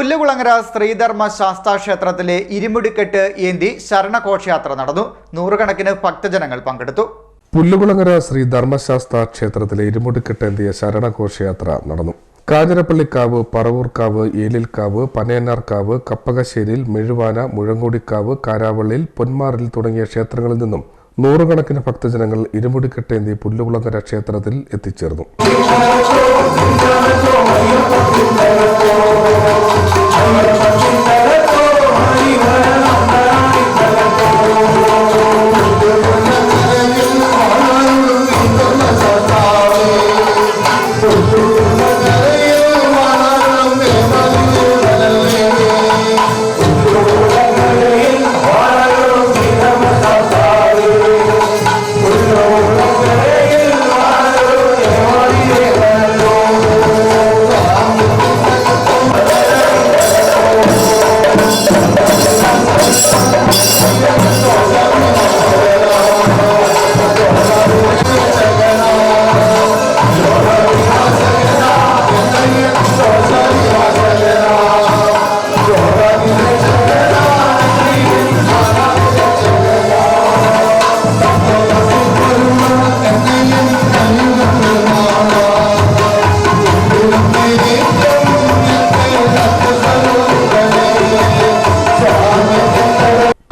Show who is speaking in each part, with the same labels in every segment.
Speaker 1: പുല്ലുകുളങ്ങര ശ്രീധർമ്മ ശാസ്താ ക്ഷേത്രത്തിലെ ഇരുമുടിക്കെട്ട് ഏന്തി ശരണഘോഷയാത്ര നടന്നു. നൂറുകണക്കിന് ഭക്തജനങ്ങൾ പങ്കെടുത്തു.
Speaker 2: പുല്ലുകുളങ്ങര ശ്രീ ധർമ്മശാസ്ത്ര ക്ഷേത്രത്തിലെ ഇരുമുടിക്കെട്ടേന്തിയ ശരണഘോഷയാത്ര നടന്നു. കാഞ്ഞിരപ്പള്ളിക്കാവ് പറവൂർക്കാവ് ഏലിൽക്കാവ് പനയന്നാർക്കാവ് കപ്പകശ്ശേരിയിൽ മെഴുവാന മുഴങ്ങോടിക്കാവ് കാരാവള്ളിൽ പൊന്മാറിൽ തുടങ്ങിയ ക്ഷേത്രങ്ങളിൽ നിന്നും നൂറുകണക്കിന് ഭക്തജനങ്ങൾ ഇരുമുടിക്കെട്ടേന്തി പുല്ലുകുളങ്ങര ക്ഷേത്രത്തിൽ എത്തിച്ചേർന്നു.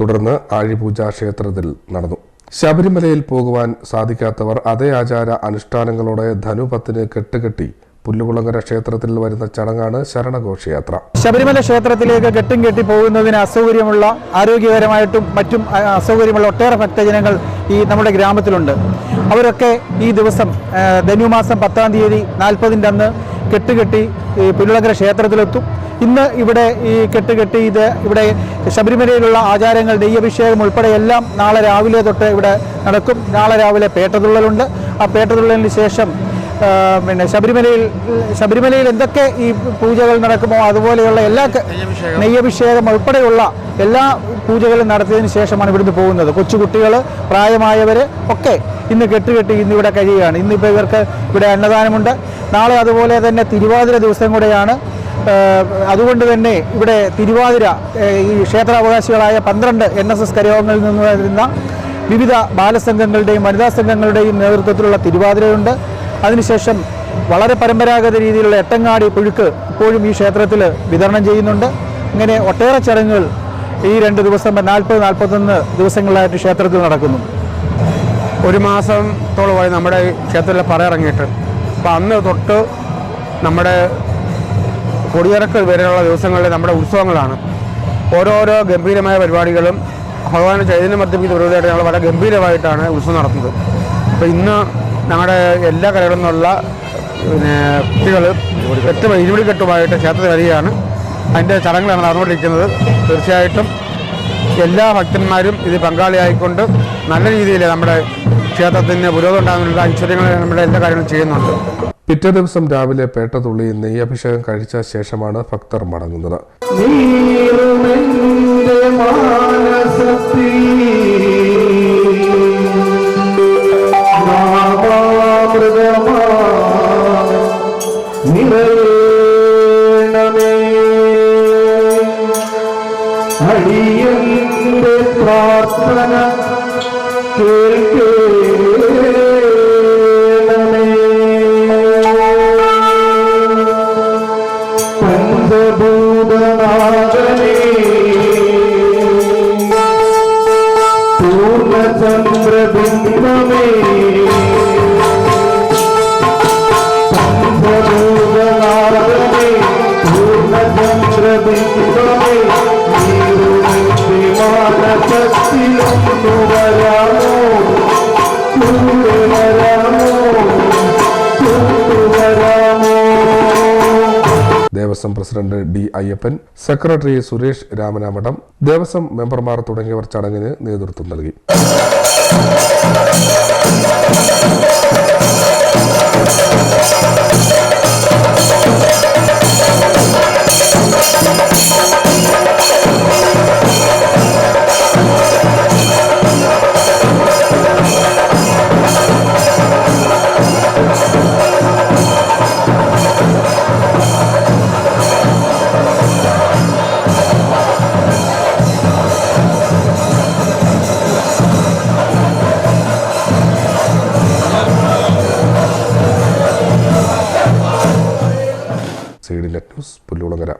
Speaker 2: തുടർന്ന് ആഴിപൂജ ക്ഷേത്രത്തിൽ നടന്നു. ശബരിമലയിൽ പോകുവാൻ സാധിക്കാത്തവർ അതേ ആചാര അനുഷ്ഠാനങ്ങളോടെ ധനുപത്തിന് കെട്ടുകെട്ടി പുല്ലുകുളങ്ങര ക്ഷേത്രത്തിൽ വരുന്ന ചടങ്ങാണ് ശരണഘോഷയാത്ര.
Speaker 3: ശബരിമല ക്ഷേത്രത്തിലേക്ക് കെട്ടും കെട്ടി പോകുന്നതിന് അസൗകര്യമുള്ള ആരോഗ്യപരമായിട്ടും മറ്റും അസൗകര്യമുള്ള ഒട്ടേറെ ഭക്തജനങ്ങൾ ഈ നമ്മുടെ ഗ്രാമത്തിലുണ്ട്. അവരൊക്കെ ഈ ദിവസം ധനുമാസം പത്താം തീയതി നാൽപ്പതിന്റെ അന്ന് കെട്ടുകെട്ടി ഈ പുല്ലുളങ്കര ക്ഷേത്രത്തിലെത്തും. ഇന്ന് ഇവിടെ ഈ കെട്ടുകെട്ടി ഇത് ഇവിടെ ശബരിമലയിലുള്ള ആചാരങ്ങൾ നെയ്യഭിഷേകം ഉൾപ്പെടെ എല്ലാം നാളെ രാവിലെ തൊട്ട് ഇവിടെ നടക്കും. നാളെ രാവിലെ പേട്ടതുള്ളലുണ്ട്. ആ പേട്ടതുള്ളലിന് ശേഷം പിന്നെ ശബരിമലയിൽ ശബരിമലയിൽ എന്തൊക്കെ ഈ പൂജകൾ നടക്കുമോ അതുപോലെയുള്ള എല്ലാ നെയ്യഭിഷേകം. ഉൾപ്പെടെയുള്ള എല്ലാ പൂജകളും നടത്തിയതിന് ശേഷമാണ് ഇവിടുന്ന് പോകുന്നത്. കൊച്ചുകുട്ടികൾ പ്രായമായവർ ഒക്കെ ഇന്ന് കെട്ടുകെട്ടി ഇന്ന് ഇവിടെ കഴിയുകയാണ്. ഇന്നിപ്പോൾ ഇവർക്ക് ഇവിടെ അന്നദാനമുണ്ട്. നാളെ അതുപോലെ തന്നെ തിരുവാതിര ദിവസം കൂടെയാണ്. അതുകൊണ്ട് തന്നെ ഇവിടെ തിരുവാതിര ഈ ക്ഷേത്രാവകാശികളായ പന്ത്രണ്ട് എൻ എസ് എസ് കരയോഗങ്ങളിൽ നിന്ന് വരുന്ന വിവിധ ബാലസംഘങ്ങളുടെയും വനിതാ സംഘങ്ങളുടെയും നേതൃത്വത്തിലുള്ള തിരുവാതിരയുണ്ട്. അതിനുശേഷം വളരെ പരമ്പരാഗത രീതിയിലുള്ള എട്ടങ്ങാടി പുഴുക്ക് ഇപ്പോഴും ഈ ക്ഷേത്രത്തിൽ വിതരണം ചെയ്യുന്നുണ്ട്. ഇങ്ങനെ ഒട്ടേറെ ചടങ്ങുകൾ ഈ രണ്ട് ദിവസം നാൽപ്പത് നാൽപ്പത്തൊന്ന് ദിവസങ്ങളായിട്ട് ക്ഷേത്രത്തിൽ നടക്കുന്നു.
Speaker 4: ഒരു മാസത്തോളമായി നമ്മുടെ ക്ഷേത്രത്തിൽ പറ ഇറങ്ങിയിട്ട്. അപ്പോൾ അന്ന് തൊട്ട് നമ്മുടെ കൊടിയിറക്കൽ വരെയുള്ള ദിവസങ്ങളിൽ നമ്മുടെ ഉത്സവങ്ങളാണ്. ഓരോരോ ഗംഭീരമായ പരിപാടികളും ഭഗവാൻ ചൈതന്യം വർദ്ധിപ്പിക്കുന്ന പരിപാടിയായിട്ട് ഞങ്ങൾ വളരെ ഗംഭീരമായിട്ടാണ് ഉത്സവം നടത്തുന്നത്. അപ്പോൾ ഇന്ന് ഞങ്ങളുടെ എല്ലാ കരകളിൽ നിന്നുള്ള പിന്നെ കുട്ടികൾ കെട്ട് ഇരുവിളിക്കെട്ടുമായിട്ട് ക്ഷേത്രത്തിൽ വരികയാണ്. അതിന്റെ ചടങ്ങുകളാണ് നടന്നുകൊണ്ടിരിക്കുന്നത്. തീർച്ചയായിട്ടും എല്ലാ ഭക്തന്മാരും ഇത് പങ്കാളിയായിക്കൊണ്ട് നല്ല രീതിയിൽ നമ്മുടെ ക്ഷേത്രത്തിന് പുരോഗതി ഉണ്ടാകുന്നുള്ള ഐശ്വര്യങ്ങൾ നമ്മുടെ എല്ലാ കാര്യങ്ങളും ചെയ്യുന്നുണ്ട്.
Speaker 2: പിറ്റേ ദിവസം രാവിലെ പേട്ടതുള്ളി നെയ്യഭിഷേകം കഴിച്ച ശേഷമാണ് ഭക്തർ മടങ്ങുന്നത്.
Speaker 5: അടിയന്റെ പ്രാർത്ഥന കേൾക്കേണമേ പഞ്ചഭൂതനാഥനേ പഞ്ചഭൂതനാഥനേ
Speaker 2: Devaswom president D Ayyappan secretary Suresh Ramanamadam Devaswom മെമ്പർമാർ തുടങ്ങിയവർ ചടങ്ങിന് നേതൃത്വം നൽകി. ന്യൂസ് പുല്ലുകുളങ്ങര